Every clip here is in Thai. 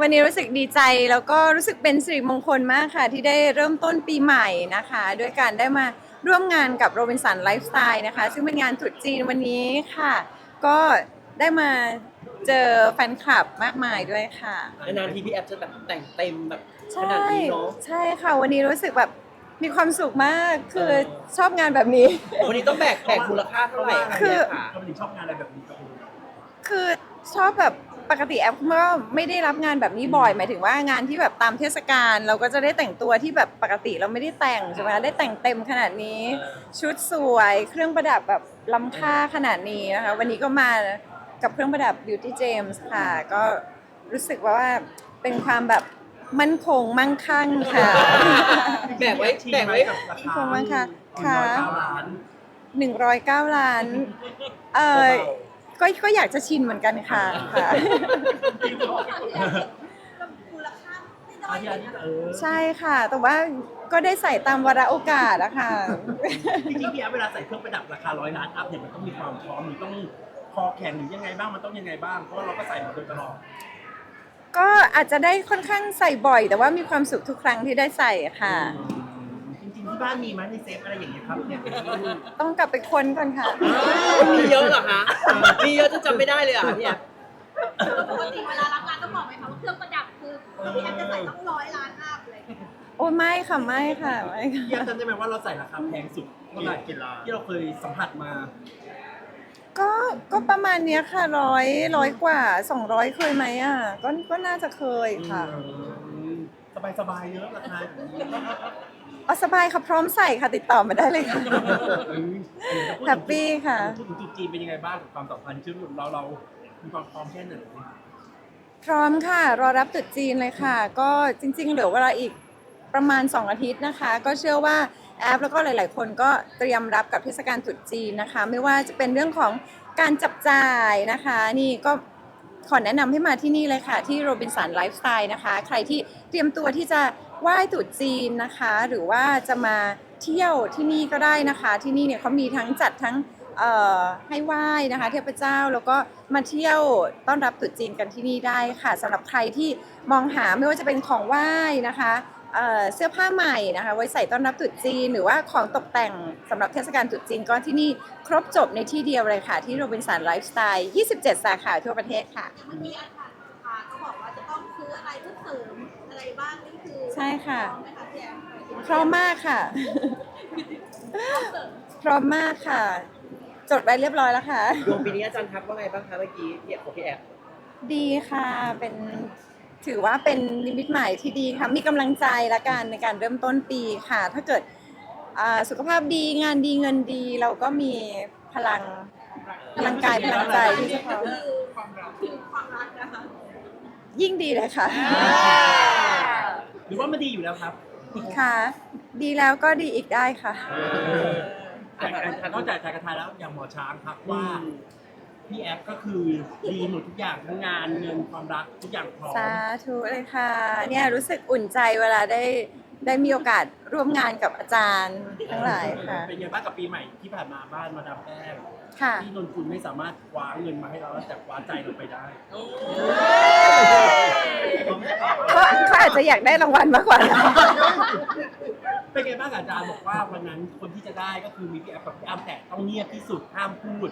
วันนี้รู้สึกดีใจแล้วก็รู้สึกเป็นสิริมงคลมากค่ะ ที่ได้เริ่มต้นปีใหม่นะคะ ด้วยการได้มาร่วมงานกับโรบินสันไลฟ์สไตล์นะคะ ซึ่งเป็นงานตรุษจีนวันนี้ค่ะ ก็ได้มาเจอแฟนคลับมากมายด้วยค่ะ นานๆทีพี่แอฟจะแบบแต่งเต็มแบบขใช่นาดนี้เนาะใช่ค่ะ วันนี้รู้สึกแบบมีความสุขมากคือชอบงานแบบนี้ วันนี้ต้องแบกแบกมูลค่าเท่าไหร่ะคือพี่แฟค่ะทำไมถึงชอบงานอะไรแบบนี้กับคุณ คือชอบแบบ ปกติแอปก็ไม่ได้รับงานแบบนี้บ่อย หมายถึงว่างานที่แบบตามเทศกาลเราก็จะได้แต่งตัวที่แบบปกติเราไม่ได้แต่งใช่ไหมคะได้แต่งเต็มขนาดนี้ ชุดสวย เครื่องประดับแบบล้ำค่าขนาดนี้นะคะวันนี้ก็มากับเครื่องประดับ Beauty James ค่ะ ก็รู้สึกว่าเป็นความแบบมั่นคงมั่งคั่งค่ะแบกไว้แบกไว้กับราคาขอบคุณค่ะหนึ่งร้อยเก้าล้าน109ล้านเออ ก็ก็อยากจะชินเหมือนกันค่ะค่ะ มูลค่าไม่น้ออัยนนี้เลอัยนนี้นะเออใช่ค่ะ แต่ว่าก็ได้ใส่ตามวาระโอกาสอะค่ะ จริงๆพี่แอฟเวลาใส่เครื่องประดับราคาร้อยล้านอัพเนี่ยมันต้องมีความพร้อมหรือต้องคอแข็งหรือยังไงบ้างมันต้องยังไงบ้างเพราะว่าเราก็ใส่มาโดยตลอดก็อาจจะได้ค่อนข้างใส่บ่อย แต่ว่ามีความสุขทุกครั้งที่ได้ใส่ค่ะ จริงๆที่บ้านมีไหมในเซฟอะไรอย่างเงี้ยครับเนี่ยเป็นที่ต้องกลับไปค้นก่อนค่ะ มีเยอะเหรอคะมีเยอะจนจำไม่ได้เลยอะพี่แอฟปกติเวลารับงานต้องบอกไหมคะว่าเครื่องประดับคือพี่แอมจะใส่ต้องร้อยล้านอัพเลย โอ้ไม่ค่ะไม่ค่ะไม่ค่ะ พี่แอฟจำได้ไหมว่าเราใส่ราคาแพงสุดเท่าไหร่ที่เราเคยสัมผัสมา ก็ก็ประมาณเนี้ยค่ะร้อยร้อยกว่าสองร้อยเคยไหมอะก็ก็น่าจะเคยค่ะ สบายสบายๆเนอะราคา เอาสบายค่ะพร้อมใส่ค่ะติดต่อมาได้เลยค่ะ แฮปปี้ค่ะ พูดถึงจุดจีนเป็นยังไงบ้างกับความสัมพันธ์ชื่อเราเรามีความพร้อมแค่ไหนพร้อมค่ะ รอรับตรุษจีนเลยค่ะ ก็จริง ๆ เหลือเวลาอีกประมาณ 2 อาทิตย์นะคะ ก็เชื่อว่าแอปแล้วก็หลาย ๆ คนก็เตรียมรับกับเทศกาลตรุษจีนนะคะ ไม่ว่าจะเป็นเรื่องของการจับจ่ายนะคะ นี่ก็ขอแนะนำให้มาที่นี่เลยค่ะ ที่โรบินสันไลฟ์สไตล์นะคะ ใครที่เตรียมตัวที่จะ ไหว้ตรุษจีนนะคะ หรือว่าจะมาเที่ยวที่นี่ก็ได้นะคะ ที่นี่เนี่ยเขามีทั้งจัดทั้งให้ไหว้นะคะเทพเจ้าแล้วก็มาเที่ยวต้อนรับตรุษจีนกันที่นี่ได้ค่ะสำหรับใครที่มองหาไม่ว่าจะเป็นของไหว้นะคะเเสื้อผ้าใหม่นะคะไว้ใส่ต้อนรับตรุษจีน หรือว่าของตกแต่งสำหรับเทศกาลตรุษจีนก็ที่นี่ครบจบในที่เดียวเลยค่ะ ที่โรบินสันไลฟ์สไตล์ 27 สาขาทั่วประเทศค่ะเมื่อกี้อาจารย์พาก็บอกว่าจะต้องซื้ออะไรเพื่อเสริมอะไรบ้าง ใช่ค่ะพร้อมไหมคะพี่แอมพร้อมมากค่ะ พร้อมมากค่ะ จดไว้เรียบร้อยแล้วค่ะ ดวงปีนี้อาจารย์ทักว่าไงบ้างคะเมื่อกี้พี่แอฟของพี่แอฟดีค่ะเป็นถือว่าเป็นนิมิตใหม่ที่ดีค่ะ มีกำลังใจละกันในการเริ่มต้นปีค่ะ ถ้าเกิดอ่าสุขภาพดีงานดีเงินดี เราก็มีพลังพลังกายพลังใจที่จะพร้อมคือความรักคือความรักนะคะยิ่งดีเลยค่ะ หรือว่ามันดีอยู่แล้วครับค่ะ ดีแล้วก็ดีอีกได้ค่ะ แต่นอกจากจากกระทายแล้วอย่างหมอช้างครับว่าพี่แอฟก็คือดีหมดทุกอย่างทั้งงานเงินความรักทุกอย่างพร้อมสาธุเลยค่ะ เนี่ยรู้สึกอุ่นใจเวลาได้ได้มีโอกาสร่วมงานกับอาจารย์ทั้งหลายค่ะ เป็นยังไงบ้างกับปีใหม่ที่ผ่านมาบ้านมาดามแป้งค่ะที่นนคุณไม่สามารถคว้าเงินมาให้เราแต่คว้าใจเราไปได้เขาเขาอา จจะอยากได้รางวัลมากกว่า เป็นไงบ้างอาจารย์บอกว่าวันนั้นคนที่จะได้ก็คือมีพี่แอฟกับพี่อ้ำแต่ต้องเงียบที่สุดห้ามพูด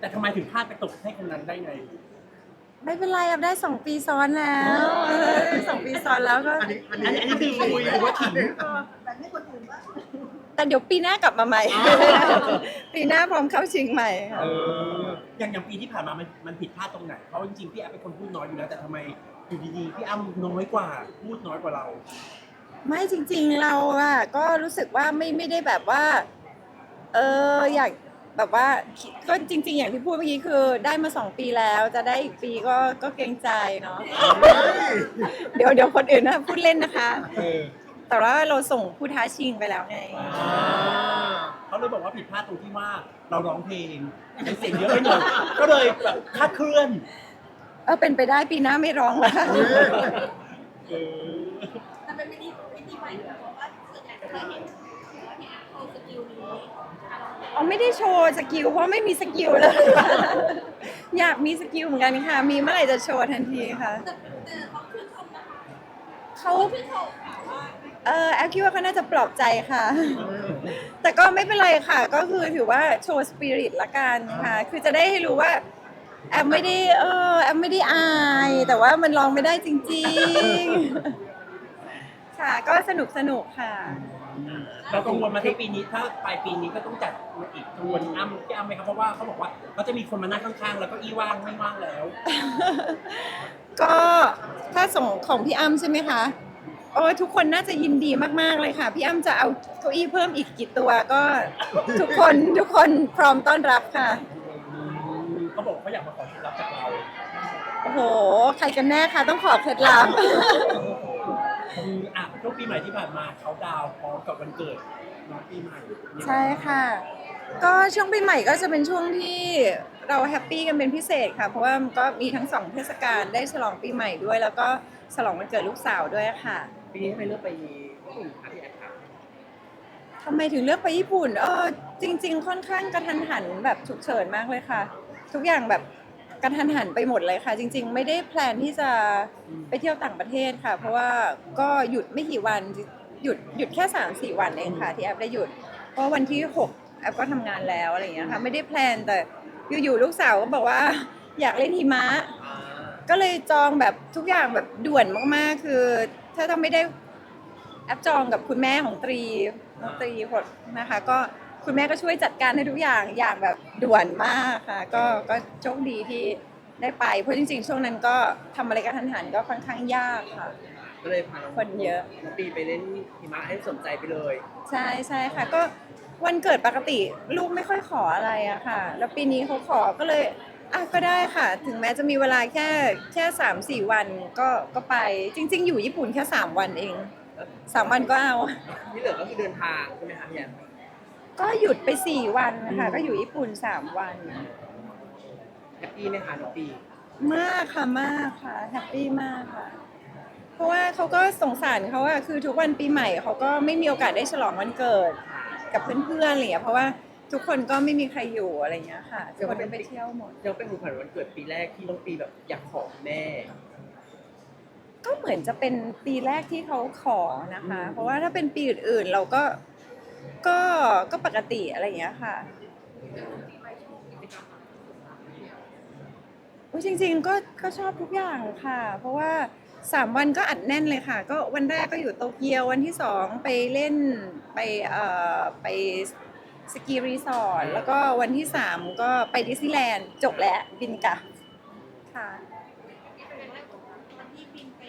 แต่ทำไมถึงพลาดไปตกให้คนนั้นได้ไง ไม่เป็นไรอับได้สองปีซ้อนแล้วเออสองปีซ้อนแล้วก็ อันนี้อันนี้คือคุยหรือว่าขิงแต่ไม่คนอื่นว่าแต่เดี๋ยวปีหน้ากลับมาใหม่ ปีหน้าพร้อมเข้าชิงใหม่ค่ะ เอออย่างอย่างปีที่ผ่านมามันมันผิดพลาดตรงไหน เพราะจริงๆพี่แอฟเป็นคนพูดน้อยอยู่แล้วแต่ทำไม อยู่ดีๆ พี่อ้ำน้อยกว่า พูดน้อยกว่าเรา ไม่จริง ๆ เราอะก็รู้สึกว่าไม่ไม่ได้แบบว่า เอออยากแบบว่าคิดก็จริง ๆ อย่างที่พูดเมื่อกี้คือได้มาสองปีแล้วจะได้อีกปีก็ก็เกรงใจเนาะเดี๋ยวเดี๋ยวคนอื่นนะพูดเล่นนะคะ เออแต่ว่าเราส่งผู้ท้าชิงไปแล้วไง เขาเลยบอกว่าผิดพลาดตรงที่ว่าเราร้องเพลงใช้เสียงเยอะไปหน่อยก็เลยแบบคลาดเคลื่อน เออเป็นไปได้ปีหน้าไม่ร้องแล้วเออแต่เป็นวิธีวิธีใหม่ที่บอกว่าส่วนใหญ่จะเคยเห็นพี่แอมโชว์สกิลนี้อ๋อไม่ได้โชว์สกิลเพราะไม่มีสกิลเลย อยากมีสกิลเหมือนกันค่ะ มีเมื่อไหร่จะโชว์ทันทีค่ะแต่เออเขาชื่นชมนะคะเขาชื่นชมค่ะว่าเออแอฟคิดว่าเขาน่าจะปลอบใจค่ะ แต่ก็ไม่เป็นไรค่ะ ก็คือถือว่าโชว์สปิริตละกันค่ะ คือจะได้ให้รู้ว่า แอมไม่ได้เออแอมไม่ได้อาย แต่ว่ามันลองไม่ได้จริงๆ ค่ะ ก็สนุกสนุกค่ะ เรากังวลมาที่ปีนี้ถ้าปลายปีนี้ก็ต้องจัดมาอีกกังวลอ้ำพี่อ้ำไหมครับเพราะว่าเขาบอกว่าเขาจะมีคนมานั่งข้างๆ แล้วก็อี้ว่างไม่ว่างแล้ว ก็ถ้าส่งของพี่อ้ำใช่ไหมคะโอ้ยทุกคนน่าจะยินดีมากๆเลยค่ะ พี่อ้ำจะเอาเก้าอี้เพิ่มอีกกี่ตัวก็ ทุกคนทุกคนพร้อมต้อนรับค่ะ เขาบอกเขาอยากมาขอเคล็ดลับจากเราโอ้โห ใครกันแน่คะต้องขอเคล็ดลับ คืออะช่วงปีใหม่ที่ผ่านมาเขาดาวน์พร้อมกับวันเกิดน้องปีใหม่ใช่ค่ะ ก็ช่วงปีใหม่ก็จะเป็นช่วงที่เราแฮปปี้กันเป็นพิเศษค่ะ เพราะว่ามันก็มีทั้งสองเทศกาลได้ฉลองปีใหม่ด้วย แล้วก็ฉลองวันเกิดลูกสาวด้วยค่ะ ปีนี้ทำไมเลือกไปญี่ปุ่นคะพี่แอฟคะทำไมถึงเลือกไปญี่ปุ่น เออจริง ๆ ค่อนข้างกระทันหันแบบฉุกเฉินมากเลยค่ะ ทุกอย่างแบบกระทันหันไปหมดเลยค่ะ จริง ๆ ไม่ได้แพลนที่จะไปเที่ยวต่างประเทศค่ะ เพราะว่าก็หยุดไม่กี่วันหยุดหยุดแค่3าสี่วันเองค่ะ ที่แอปได้หยุดเพราะวันที่6แอปก็ทำงานแล้วอะไรอย่างเงี้ยค่ะไม่ได้แพลนแต่อยู่ๆลูกสาวก็บอกว่าอยากเล่นหิมะอ่าก็เลยจองแบบทุกอย่างแบบด่วนมากๆ คือ ถ้าทำไม่ได้แอปจองกับคุณแม่ของตรีน้องตรีพดนะคะ ก็ คุณแม่ก็ช่วยจัดการให้ทุกอย่างอย่างแบบด่วนมากค่ะ ก็ก็โชคดีที่ได้ไป เพราะจริงๆ ช่วงนั้นก็ทำอะไรกันทันหันก็ค่อนข้างยากค่ะ ก็เลยพาน้องคนเยอะ น้องปีไปเล่นหิมะให้สนใจไปเลย ใช่ใช่ค่ะ ก็วันเกิดปกติลูกไม่ค่อยขออะไรอะค่ะ แล้วปีนี้เขาขอก็เลยอะก็ได้ค่ะ ถึงแม้จะมีเวลาแค่แค่สามสี่วันก็ก็ไปจริง ๆ อยู่ญี่ปุ่นแค่สามวันเองสามวันก็เอา ที่เหลือก็คือเดินทางใช่ไหมคะพี่แอฟ ก็หยุดไปสี่วันนะคะก็อยู่ญี่ปุ่นสามวัน แฮปปี้ไหมคะน้องปีมากค่ะมากค่ะแฮปปี้มากค่ะ เพราะว่าเขาก็สงสารเขาอะคือทุกวันปีใหม่เขาก็ไม่มีโอกาสได้ฉลองวันเกิด กับเพื่อนๆอะไรอย่างเงี้ยเพราะว่าทุกคนก็ไม่มีใครอยู่อะไรอย่างเงี้ยค่ะทุกคนก็ไปเที่ยวหมด ยังเป็นของขวัญวันเกิดปีแรกที่น้องปีแบบอยากขอแม่ ก็เหมือนจะเป็นปีแรกที่เขาขอนะคะ เพราะว่าถ้าเป็นปีอื่นๆ เราก็ ก็ก็ปกติอะไรอย่างเงี้ยค่ะอุ๊ยจริง ๆ ก็ก็ชอบทุกอย่างค่ะ เพราะว่าสามวันก็อัดแน่นเลยค่ะ ก็วันแรกก็อยู่โตเกียววันที่สองไปเล่นไปเอ่อไปสกีรีสอร์ทแล้วก็วันที่สามก็ไปดิสนีย์แลนด์จบแล้วบินกลับค่ะวันที่บินไป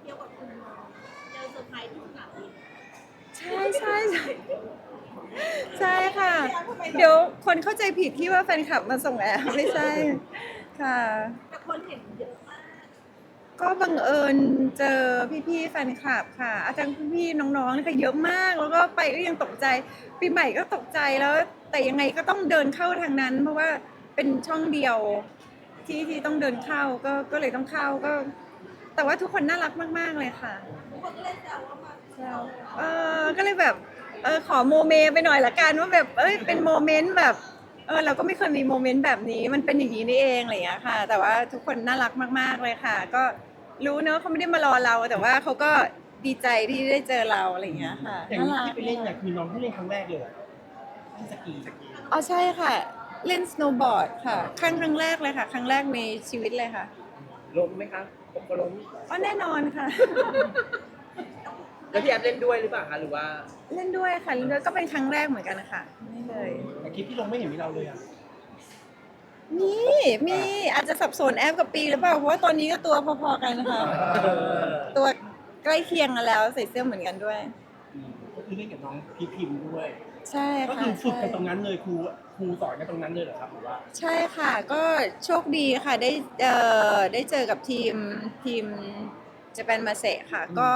เที่ยวกับคุณน้องเจอเซอร์ไพรส์ที่สนามบินใช่ใช่ใช่ใช่ค่ะ เดี๋ยวคนเข้าใจผิดที่ว่าแฟนคลับมาส่งแอร์ไม่ใช่ค่ะ แต่คนเห็นเยอะมากก็บังเอิญเจอพี่ๆแฟนคลับค่ะ อาจารย์พี่ๆน้องๆนี่ค่ะเยอะมาก แล้วก็ไปก็ยังตกใจปีใหม่ก็ตกใจแล้ว แต่ยังไงก็ต้องเดินเข้าทางนั้น เพราะว่าเป็นช่องเดียวที่ที่ต้องเดินเข้าก็ก็เลยต้องเข้าก็ แต่ว่าทุกคนน่ารักมาก ๆเลยค่ะทุกคนก็เลยแซวว่ามาเออก็เลยแบบ เออขอโมเมไปหน่อยละกันว่าแบบเอ้ยเป็นโมเมนต์แบบเออเราก็ไม่เคยมีโมเมนต์แบบนี้ มันเป็นอย่างนี้นี่เองอะไรอย่างเงี้ยค่ะ แต่ว่าทุกคนน่ารักมาก ๆเลยค่ะ ก็รู้เนอะเขาไม่ได้มารอเรา แต่ว่าเขาก็ดีใจที่ได้เจอเราอะไรอย่างเงี้ยค่ะอย่างน่านี้รักที่ไปเล่นเนี่ยคือน้องที่เล่นครั้งแรกเลยเหรอที่สกีสกีอ๋อใช่ค่ะ เล่นสโนว์บอร์ดค่ะครั้งครั้งแรกเลยค่ะ ครั้งแรกในชีวิตเลยค่ะล้มไหมคะผมก็ล้ม อ๋อแน่นอนค่ะ แล้วพี่แอฟเล่นด้วยหรือเปล่าคะหรือว่าเล่นด้วยค่ะเล่นด้วยก็เป็นครั้งแรกเหมือนกันนะคะนี่เลย แต่คลิปที่ลงไม่เห็นมีเราเลยอะ มีมีอาจจะสับสนแอปกับปีหรือเปล่าเพราะว่าตอนนี้ก็ตัวพอๆกันนะคะตัวใกล้เคียงกันแล้วใส่เสื้อเหมือนกันด้วย อืมก็คือเล่นกับน้องพี่พิมพ์ด้วย ใช่ก็ค่ะคือฝึกกันใช่ตรงนั้นเลยครูครูสอนกันตรงนั้นเลยเหรอครับหรือว่าใช่ค่ะ ก็โชคดีค่ะได้เอ่อได้เจอกับทีมทีมจะเป็นมาเซค่ะ ก็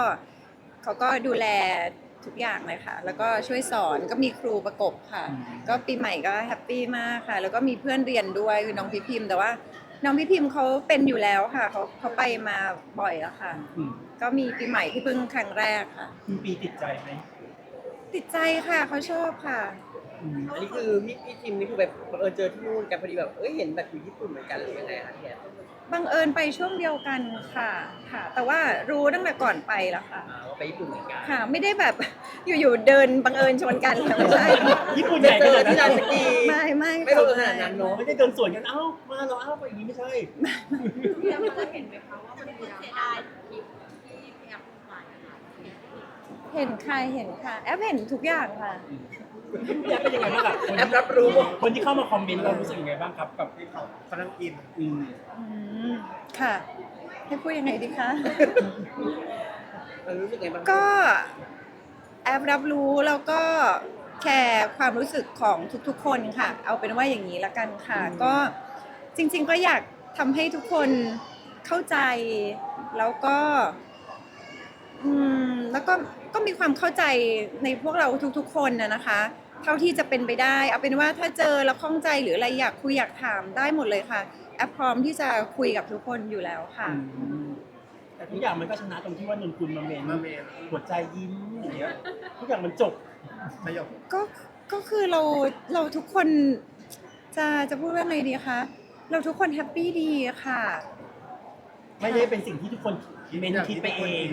เขาก็ดูแลทุกอย่างเลยค่ะ แล้วก็ช่วยสอนก็มีครูประกบค่ะอืมก็ปีใหม่ก็แฮปปี้มากค่ะ แล้วก็มีเพื่อนเรียนด้วยคือน้องพี่พิมพ์ แต่ว่าน้องพี่พิมพ์เขาเป็นอยู่แล้วค่ะเขาเขาไปมาบ่อยแล้วค่ะ อืมก็มีปีใหม่ที่เพิ่งครั้งแรกค่ะ คุณปีติดใจไหม ติดใจค่ะเขาชอบค่ะอืมอันนี้คือพี่พี่ทีมนี่คือแบบบังเออเจอที่นู่นกันพอดีแบบเอ้ยเห็นแบบอยู่ญี่ปุ่นเหมือนกันหรือยังไงคะพี่แอฟบังเอิญไปช่วงเดียวกันค่ะค่ะ แต่ว่ารู้ตั้งแต่ก่อนไปแล้วค่ะ อ่าว่าไปญี่ปุ่นเหมือนกันค่ะ ไม่ได้แบบ อยู่ๆเดินบังเอิญชนกันค่ะไม่ใช่ญี่ปุ่นใหญ่ขนาดที่นั้ลานนสกี ไม่ไม่ไม่ลงขนาดนั้นเนาะไม่ได้เดินสวนกัน เอ้า มาเราเอ้าไปอย่างนี้ไม่ใช่พี่แอฟจะเห็นไหมคะว่ามันเป็นเสียดายคลิปที่พี่แอฟถ่ายนะคะ เห็นใครเห็นค่ะ แอปเห็นทุกอย่างค่ะพี่แอฟเป็นยังไงบ้างกับคนแอที่ปรับรู้คนที่เข้ามาคอมเมนต์เรารู้สึกยังไงบ้างครับกับที่เขาเขานั่งอินอืมอืมค่ะ ให้พูดยังไงดีคะ เรารู้สึกไงบ้างก็แอปรับรู้แล้วก็แคร์ความรู้สึกของทุกๆ คนค่ะ เอาเป็นว่าอย่างนี้ละกันค่ะ ก็จริง ๆ ก็อยากทำให้ทุกคนเข้าใจแล้วก็ อืมแล้วก็ก็มีความเข้าใจในพวกเราทุกๆ คนนะนะคะ เท่าที่จะเป็นไปได้ เอาเป็นว่าถ้าเจอแล้วข้องใจหรืออะไรอยากคุยอยากถามได้หมดเลยค่ะ แอปพร้อมที่จะคุยกับทุกคนอยู่แล้วค่ะ แต่ทุกอย่างมันก็ชนะตรงที่ว่านนคุณมาเมนมาเมน หัวใจยิ้มอย่างเงี้ยทุกอย่างมันจบประโยคก็ก็คือเราเราทุกคนจะจะพูดว่าไงดีคะเราทุกคนแฮปปี้ดีค่ะ ไม่ได้เป็นสิ่งที่ทุกคนเมนคิดไปเอง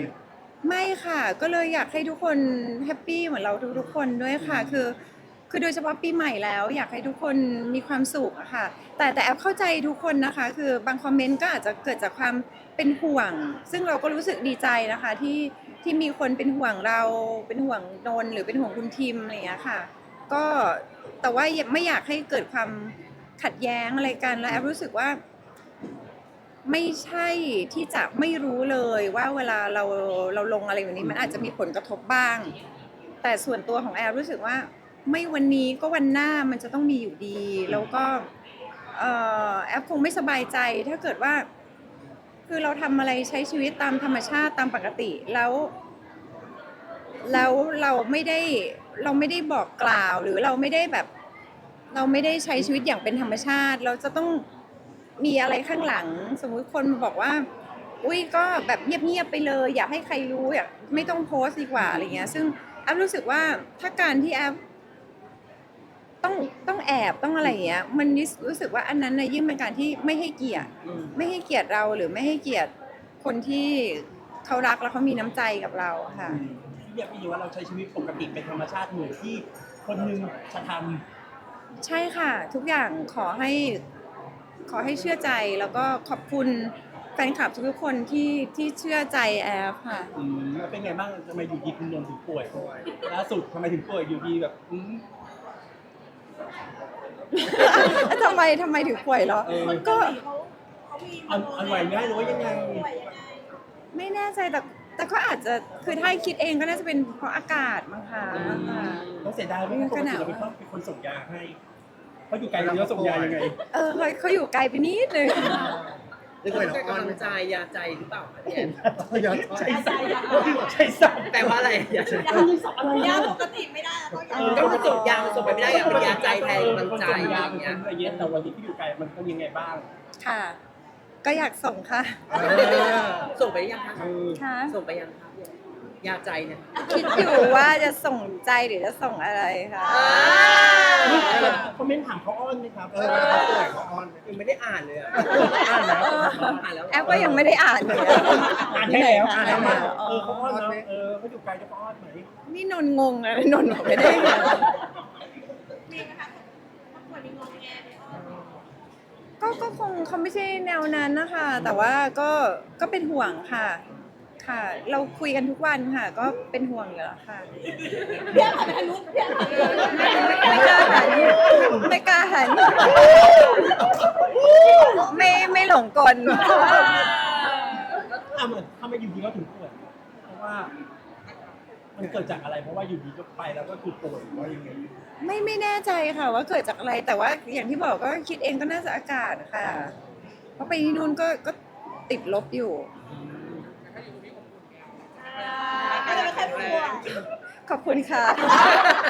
ไม่ค่ะ ก็เลยอยากให้ทุกคนแฮปปี้เหมือนเราทุกๆคนด้วยค่ะ คือ คือโดยเฉพาะปีใหม่แล้ว อยากให้ทุกคนมีความสุขอะค่ะ แต่แต่แอปเข้าใจทุกคนนะคะ คือบางคอมเมนต์ก็อาจจะเกิดจากความเป็นห่วง ซึ่งเราก็รู้สึกดีใจนะคะที่ที่มีคนเป็นห่วงเราเป็นห่วงนนท์หรือเป็นห่วงคุณทิมอะไรอย่างเงี้ยค่ะ ก็แต่ว่าไม่อยากให้เกิดความขัดแย้งอะไรกันแล้วแอปรู้สึกว่า ไม่ใช่ที่จะไม่รู้เลยว่าเวลาเราเราลงอะไรแบบนี้มันอาจจะมีผลกระทบบ้าง แต่ส่วนตัวของแอลรู้สึกว่า ไม่วันนี้ก็วันหน้ามันจะต้องมีอยู่ดี แล้วก็เอ่อแอปคงไม่สบายใจ ถ้าเกิดว่า คือเราทำอะไรใช้ชีวิตตามธรรมชาติตามปกติแล้ว แล้วเราไม่ได้เราไม่ได้บอกกล่าวหรือเราไม่ได้แบบ เราไม่ได้ใช้ชีวิตอย่างเป็นธรรมชาติ เราจะต้อง มีอะไรข้างหลัง สมมุติคนมาบอกว่า อุ้ยก็แบบเงียบๆไปเลย อยากให้ใครรู้อยากไม่ต้องโพสต์ดีกว่าอะไรเงี้ย ซึ่งแอฟรู้สึกว่าถ้าการที่แอฟต้องต้องแอบต้องอะไรอย่างเงี้ยมันรู้สึกว่าอันนั้นนะยิ่งเป็นการที่ไม่ให้เกียรติ อืม ไม่ให้เกียรติเราหรือไม่ให้เกียรติคนที่เขารักแล้วเขามีน้ำใจกับเราค่ะที่เรียกพี่ว่าเราใช้ชีวิตปกติเป็นธรรมชาติเหมือนที่คนหนึงจะทใช่ค่ะ ทุกอย่างขอให้ ขอให้เชื่อใจแล้วก็ขอบคุณแฟนคลับทุกๆคนที่ที่เชื่อใจแอฟค่ะำอืมแล้วเป็นไงบ้างทำไมอยู่ดีคุณนนท์ถึงป่วยล่าสุดทำไมถึงป่วยอยู่ดีแบบอืม ทำไมทำไมถึงป่วยเหรอเออ ก็ เขาเขามีอันอันไหวง่ายหรือว่ายังไง ป่วยยังไงไม่แน่ใจแต่แต่ก็อาจจะคือถ้าคิดเองก็น่าจะเป็นเพราะอากาศมั้งคะค่ะ ต้องเสียดายไหมปกติเราเป็นคนเป็นคนส่งยาให้ เขาอยู่ไกลเราส่งยายังไง เออเขาเขาอยู่ไกลไปนิดนึงหรือเขาต้องการกำลังใจยาใจหรือเปล่าคะพี่แอนย้อนใช่สับใช่สับแปลว่าอะไรยาใจอันนี้สับอะไรยาอะปกติไม่ได้แล้วต้องยาเออก็มันส่งยามันส่งไปไม่ได้อะเป็นยาใจแทนกำลังใจส่งยาอะไรเป็นเงี้คยนละเอียดแต่วันที่พี่อยู่ไกลมันเป็นยังไงบ้างค่ะ ก็อยากส่งค่ะส่งไปหรือยังคะเออค่ะส่งไปยังคะพี่แอนยาใจเนี่ย คิดอยู่ว่าจะส่งใจหรือจะส่งอะไรค่ะคอม เมนต์ถามเขาอ้อนไหมครับเออเวลาเขาป่วยเขาออนยังไม่ได้อ่านเลยอะอ่านแล้วอ่านแล้วแอปก็ยังไม่ได้อ่านเลยอ่านให้แล้วอ่าอ่านนให้ให้แล้แล้ววเออเขาอ้อนเนาะเออเขาอยู่ไกลจะเขาอ้อนไหมนี่นนท์งงนะนนท์บอกไม่ได้มีไหมคะถ้าป่วยมีงงแงไหมก็ก็คงเขาไม่ใช่แนวนั้นนะคะ แต่ว่าก็ก็เป็นห่วงค่ะ ค่ะ เราคุยกันทุกวันค่ะ ก็เป็นห่วงอยู่แล้วค่ะเพี้ยนผ่านไปทางนู้นเพี้ยนผ่านไปทางนู้น ไม่กล้าหัน ไม่กล้าหัน ไม่ไม่หลงกล อะเหมือนทำไมอยู่ดีเขาถึงป่วยเพราะว่า มันเกิดจากอะไร เพราะว่าอยู่ดีก็ไปแล้วก็คือป่วยหรือว่ายังไงไม่ไม่แน่ใจค่ะว่าเกิดจากอะไร แต่ว่าอย่างที่บอกก็คิดเองก็น่าจะอากาศค่ะ เพราะไปที่นู่นก็ก็ติดลบอยู่ ก็จะไม่ค่อยป่วยขอบคุณค่ะ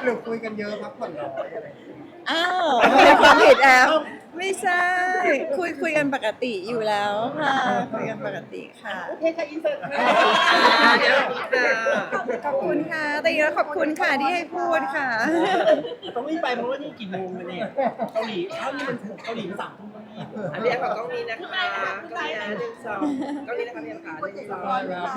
หรือคุยกันเยอะพักผ่อนน้อยอะไรอย่างเงี้ย อ้าวเป็นความผิดแอลไม่ใช่ คุยคุยกันปกติอยู่แล้วค่ะ คุยกันปกติค่ะเดี๋ยวค่ะขอบคุณค่ะ แต่ยังขอบคุณค่ะที่ให้พูดค่ะ ต้องรีบไปเพราะว่านี่กี่โมงแล้วเนี่ยเกาหลีเอ้านี่มันเกาหลีมันสามทุ่มแล้วนี่อะพี่แอฟขอกล้องนี้นะคะกล้องนี้นะหนึ่งสองกล้องนี้นะคะพี่แอฟขาหนึ่งสอง